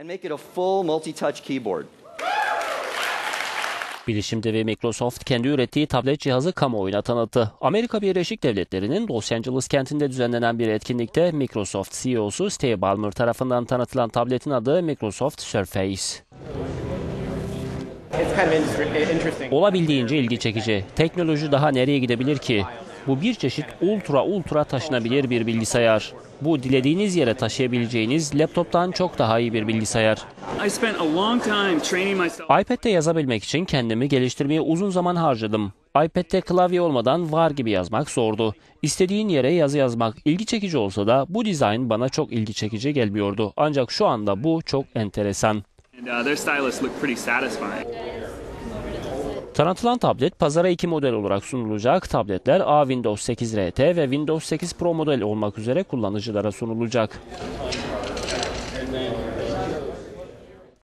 and make it a full multi-touch keyboard. Bilişim devi Microsoft kendi ürettiği tablet cihazı kamuoyuna tanıttı. Amerika Birleşik Devletleri'nin Los Angeles kentinde düzenlenen bir etkinlikte Microsoft CEO'su Steve Ballmer tarafından tanıtılan tabletin adı Microsoft Surface. It's kind of industry- interesting. Olabildiğince ilgi çekici. Teknoloji daha nereye gidebilir ki? Bu bir çeşit ultra ultra taşınabilir bir bilgisayar. Bu dilediğiniz yere taşıyabileceğiniz laptoptan çok daha iyi bir bilgisayar. İPad'de yazabilmek için kendimi geliştirmeye uzun zaman harcadım. iPad'de klavye olmadan var gibi yazmak zordu. İstediğin yere yazı yazmak ilgi çekici olsa da bu dizayn bana çok ilgi çekici gelmiyordu. Ancak şu anda bu çok enteresan. And uh, Tanıtılan tablet pazara iki model olarak sunulacak. Tabletler A Windows 8 RT ve Windows 8 Pro model olmak üzere kullanıcılara sunulacak.